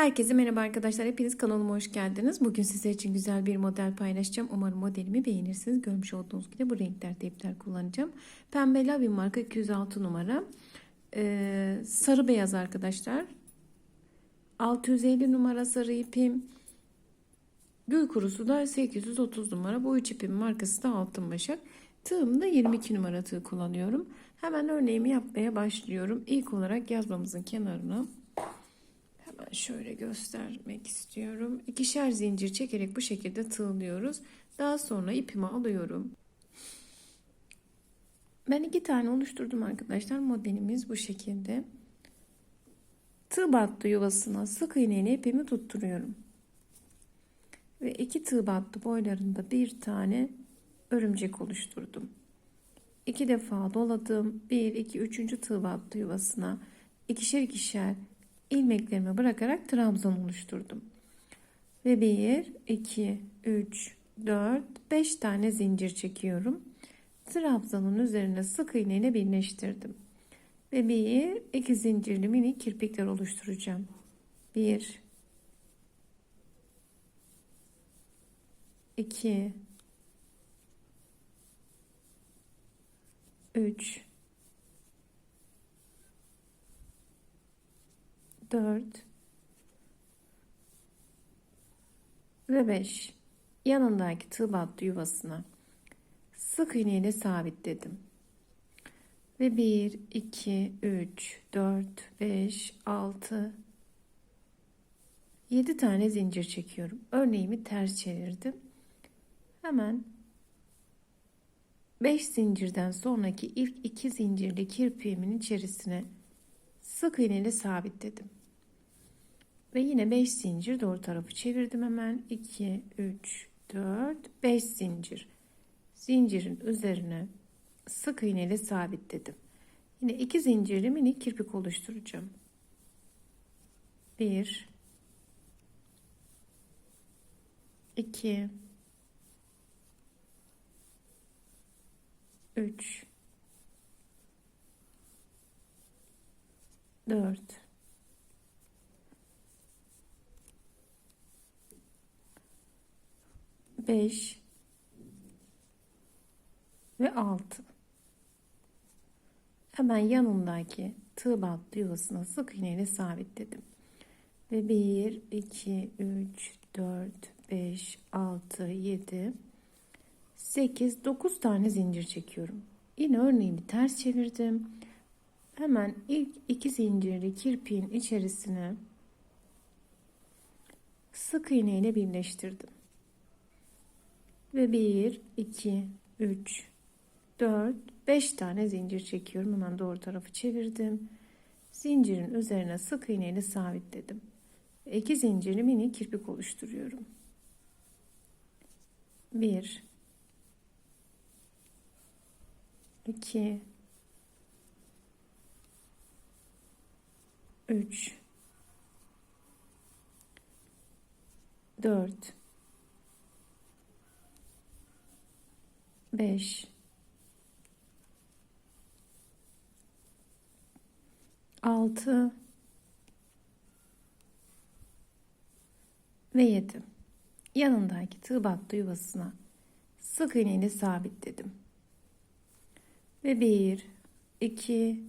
Herkese merhaba arkadaşlar. Hepiniz kanalıma hoş geldiniz. Bugün sizler için güzel bir model paylaşacağım. Umarım modelimi beğenirsiniz. Görmüş olduğunuz gibi bu renklerde ipler kullanacağım. Pembe Lavin marka 206 numara. Ee, sarı beyaz arkadaşlar. 650 numara sarı ipim. Gül kurusu da 830 numara. Bu üç ipin markası da Altın Başak. Tığımda 22 numara tığ kullanıyorum. Hemen örneğimi yapmaya başlıyorum. İlk olarak yazmamızın kenarına şöyle göstermek istiyorum. İkişer zincir çekerek bu şekilde tığlıyoruz. Daha sonra ipimi alıyorum. Ben iki tane oluşturdum arkadaşlar. Modelimiz bu şekilde. Tığ battı yuvasına sık iğneyle ipimi tutturuyorum. Ve iki tığ battı boylarında bir tane örümcek oluşturdum. İki defa doladım. Bir, iki, üçüncü tığ battı yuvasına. ikişer ikişer ilmeklerimi bırakarak trabzan oluşturdum. Ve 1, 2, 3, 4, 5 tane zincir çekiyorum. Trabzanın üzerine sık iğne ile birleştirdim. Ve 1, 2 zincirli mini kirpikler oluşturacağım. 1, 2, 3, 4 ve 5 yanındaki tığ battı yuvasına sık iğne ile sabitledim. Ve 1, 2, 3, 4, 5, 6, 7 tane zincir çekiyorum. Örneğimi ters çevirdim. Hemen 5 zincirden sonraki ilk 2 zincirli kirpiğimin içerisine sık iğne ile sabitledim. Ve yine 5 zincir doğru tarafı çevirdim hemen. 2, 3, 4, 5 zincir. Zincirin üzerine sık iğne ile sabitledim. Yine 2 zincirli minik kirpik oluşturacağım. 1 2 3 4 5 ve 6 hemen yanındaki tığ battı yuvasına sık iğne ile sabitledim ve 1 2 3 4 5 6 7 8 9 tane zincir çekiyorum. Yine örneğini ters çevirdim. Hemen ilk iki zincirli kirpiğin içerisine sık iğne ile birleştirdim ve 1 2 3 4 5 tane zincir çekiyorum. Hemen doğru tarafı çevirdim. Zincirin üzerine sık iğne ile sabitledim. 2 zincirli mini kirpik oluşturuyorum. 1 2 3 4 5 6 ve 7 yanındaki tığ battı yuvasına sık iğne ile sabitledim ve 1 2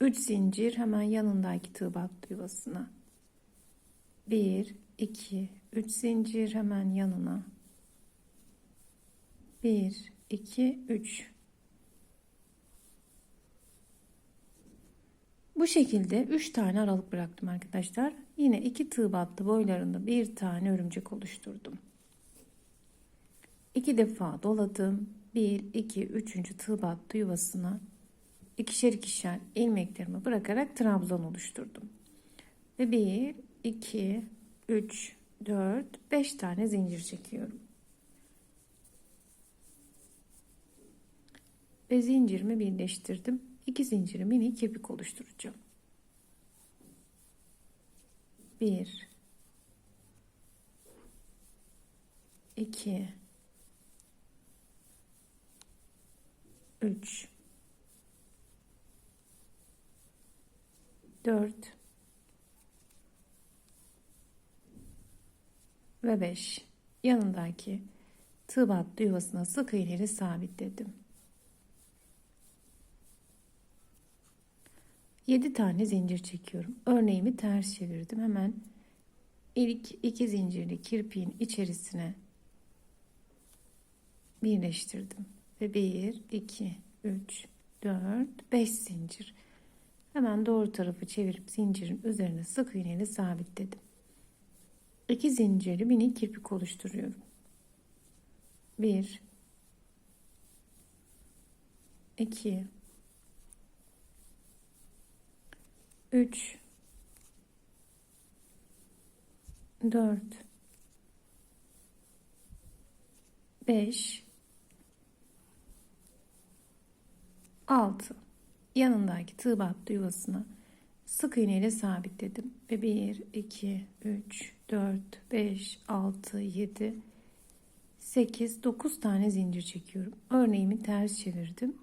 3 zincir hemen yanındaki tığ battı yuvasına 1 2 3 zincir hemen yanına. 1 2 3 Bu şekilde 3 tane aralık bıraktım arkadaşlar. Yine 2 tığ battı boylarında bir tane örümcek oluşturdum. 2 defa doladım. 1 2 3. tığ battı yuvasına ikişer ikişer ilmeklerimi bırakarak trabzan oluşturdum. Ve 1 2 3 4 5 tane zincir çekiyorum. Ve zincirimi birleştirdim. 2 zinciri mini kirpik oluşturacağım. 1 2 3 4 ve 5. Yanındaki tığ battı yuvasına sık iğneyle sabitledim. 7 tane zincir çekiyorum. Örneğimi ters çevirdim. Hemen ilk iki zincirli kirpiğin içerisine birleştirdim. Ve 1, 2, 3, 4, 5 zincir. Hemen doğru tarafı çevirip zincirin üzerine sık iğneyle sabitledim. 2 zincirli minik kirpik oluşturuyorum. 1 2 3 4 5 6 yanındaki tığ battı yuvasına sık iğne ile sabitledim ve 1 2 3 4 5 6 7 8 9 tane zincir çekiyorum. Örneğimi ters çevirdim.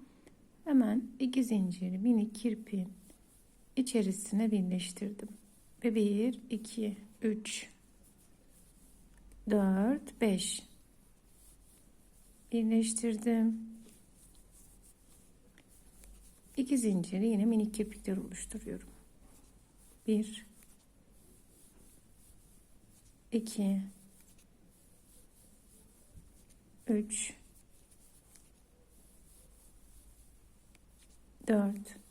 Hemen iki zinciri minik kirpiğin içerisine birleştirdim. Ve 1 2 3 4 5 birleştirdim. İki zinciri yine minik kirpikler oluşturuyorum. 1 2 3 4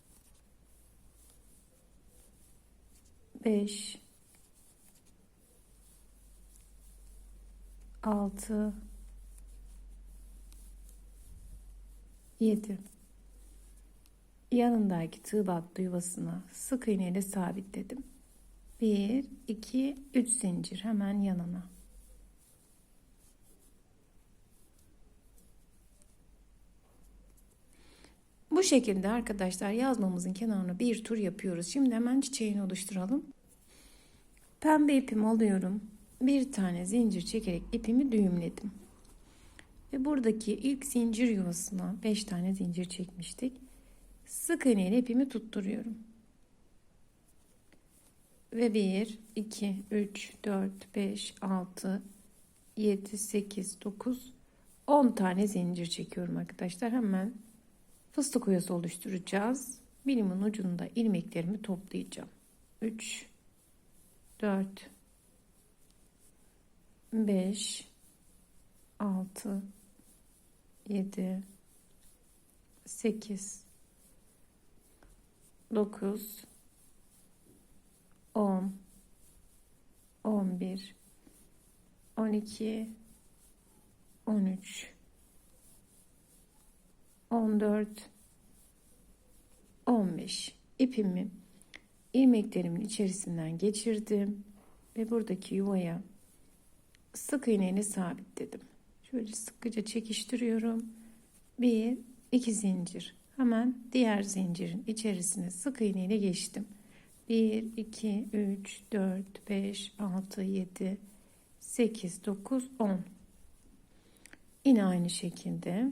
5 6 7 yanındaki tığ battı yuvasına sık iğneyle sabitledim. 1 2 3 zincir hemen yanına. Bu şekilde arkadaşlar yazmamızın kenarına bir tur yapıyoruz. Şimdi hemen çiçeğini oluşturalım. Pembe ipimi alıyorum. Bir tane zincir çekerek ipimi düğümledim. Ve buradaki ilk zincir yuvasına 5 tane zincir çekmiştik. Sık iğneyle ipimi tutturuyorum. Ve 1, 2, 3, 4, 5, 6, 7, 8, 9, 10 tane zincir çekiyorum arkadaşlar. Hemen fıstık oyası oluşturacağız. Bilimin ucunda ilmeklerimi toplayacağım. 3, 4, 5, 6, 7, 8, 9 10 11 12 13 14 15 ipimi ilmeklerimin içerisinden geçirdim ve buradaki yuvaya sık iğneyle sabitledim. Şöyle sıkıca çekiştiriyorum. Bir, iki zincir. Hemen diğer zincirin içerisine sık iğne ile geçtim. 1, 2, 3, 4, 5, 6, 7, 8, 9, 10. Yine aynı şekilde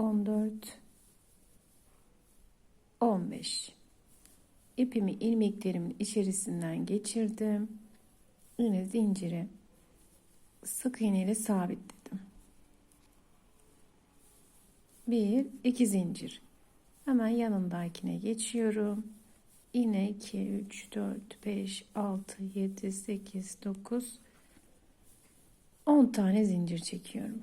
14 15 ipimi ilmeklerimin içerisinden geçirdim. Yine zinciri sık iğne ile sabitledim. Bir, iki zincir. Hemen yanındakine geçiyorum. Yine 2, 3, 4, 5, 6, 7, 8, 9, 10 tane zincir çekiyorum.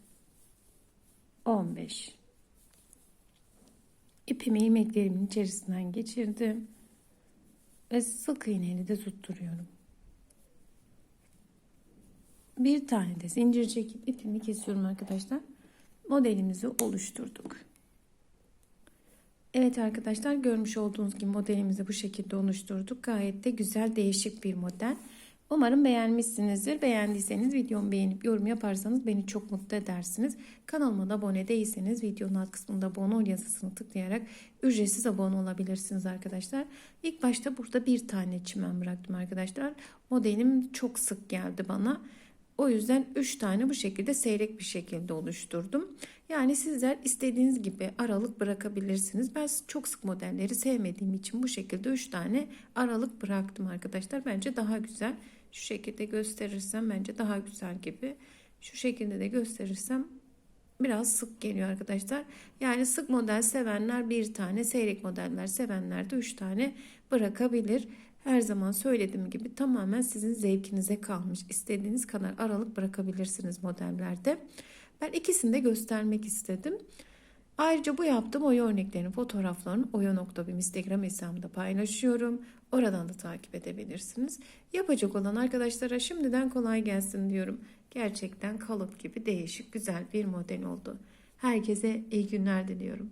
15 İpimi ilmeklerimin içerisinden geçirdim ve sık iğneyle de tutturuyorum. Bir tane de zincir çekip ipimi kesiyorum arkadaşlar. Modelimizi oluşturduk. Evet arkadaşlar görmüş olduğunuz gibi modelimizi bu şekilde oluşturduk. Gayet de güzel değişik bir model. Umarım beğenmişsinizdir. Beğendiyseniz videomu beğenip yorum yaparsanız beni çok mutlu edersiniz. Kanalıma da abone değilseniz videonun alt kısmında abone ol yazısını tıklayarak ücretsiz abone olabilirsiniz arkadaşlar. İlk başta burada bir tane çimen bıraktım arkadaşlar. Modelim çok sık geldi bana. O yüzden 3 tane bu şekilde seyrek bir şekilde oluşturdum. Yani sizler istediğiniz gibi aralık bırakabilirsiniz. Ben çok sık modelleri sevmediğim için bu şekilde 3 tane aralık bıraktım arkadaşlar. Bence daha güzel. Şu şekilde gösterirsem bence daha güzel gibi. Şu şekilde de gösterirsem biraz sık geliyor arkadaşlar. Yani sık model sevenler bir tane, seyrek modeller sevenler de 3 tane bırakabilir. Her zaman söylediğim gibi tamamen sizin zevkinize kalmış. İstediğiniz kadar aralık bırakabilirsiniz modellerde. Ben ikisini de göstermek istedim. Ayrıca bu yaptığım oya örneklerinin fotoğraflarını oya.bim Instagram hesabımda paylaşıyorum. Oradan da takip edebilirsiniz. Yapacak olan arkadaşlara şimdiden kolay gelsin diyorum. Gerçekten kalıp gibi değişik güzel bir model oldu. Herkese iyi günler diliyorum.